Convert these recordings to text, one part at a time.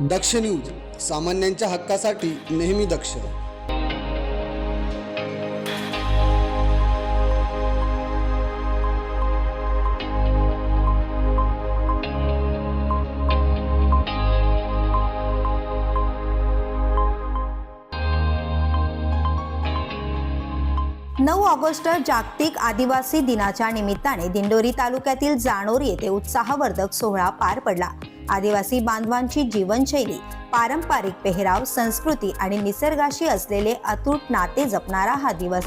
दक्ष news सामान्यांच्या हक्कासाठी नेहमी दक्ष. नऊ ऑगस्ट जागतिक आदिवासी दिनाच्या निमित्ताने दिंडोरी तालुक्यातील जानोर येथे उत्साहवर्धक सोहळा पार पडला. आदिवासी बांधवांची जीवनशैली पारंपरिक पेहराव संस्कृती आणि निसर्गाशी असलेले अतूट नाते जपणारा हा दिवस.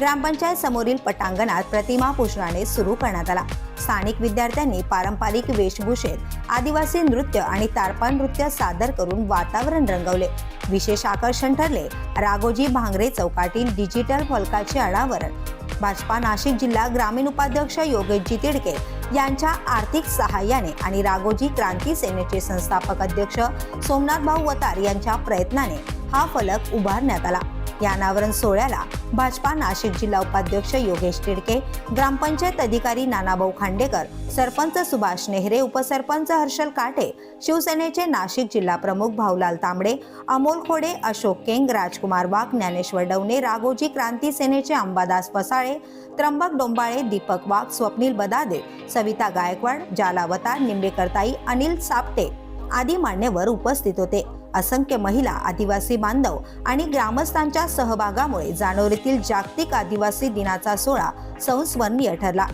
ग्रामपंचायत समोरील पटांगणात प्रतिमा पुष्णाने सुरू करण्यात आला. स्थानिक विद्यार्थ्यांनी पारंपरिक वेशभूषेत आदिवासी नृत्य आणि तारपा नृत्य सादर करून वातावरण रंगवले. विशेष आकर्षण ठरले राघोजी भांगरे चौकातील डिजिटल फलकाचे अनावरण. भाजपा नाशिक जिल्हा ग्रामीण उपाध्यक्ष योगेशजी तिडके यांच्या आर्थिक सहाय्याने आणि राघोजी क्रांती सेनेचे संस्थापक अध्यक्ष सोमनाथ भाऊ वतार यांच्या प्रयत्नाने हा फलक उभारण्यात आला. या अनावरण सोहळ्याला भाजपा नाशिक जिल्हा उपाध्यक्ष योगेश तिडके ग्रामपंचायत अधिकारी नानाभाऊ खांडेकर सरपंच सुभाष नेहरे उपसरपंच हर्षल काटे शिवसेनेचे नाशिक जिल्हा प्रमुख भाऊलाल तांबडे अमोल खोडे अशोक केंग राजकुमार वाघ ज्ञानेश्वर डवणे राघोजी क्रांती सेनेचे अंबादास पसाळे त्र्यंबक डोंबाळे दीपक वाघ स्वप्नील बदादे सविता गायकवाड जालावतार निंबेकरताई अनिल सापटे आदी मान्यवर उपस्थित होते. असंख्य महिला आदिवासी बांधव आणि ग्रामस्थांच्या सहभागामुळे जानोरीतील जागतिक आदिवासी दिनाचा सोहळा संस्मरणीय ठरला.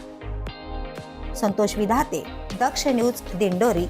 संतोष विधाते दक्ष न्यूज दिंडोरी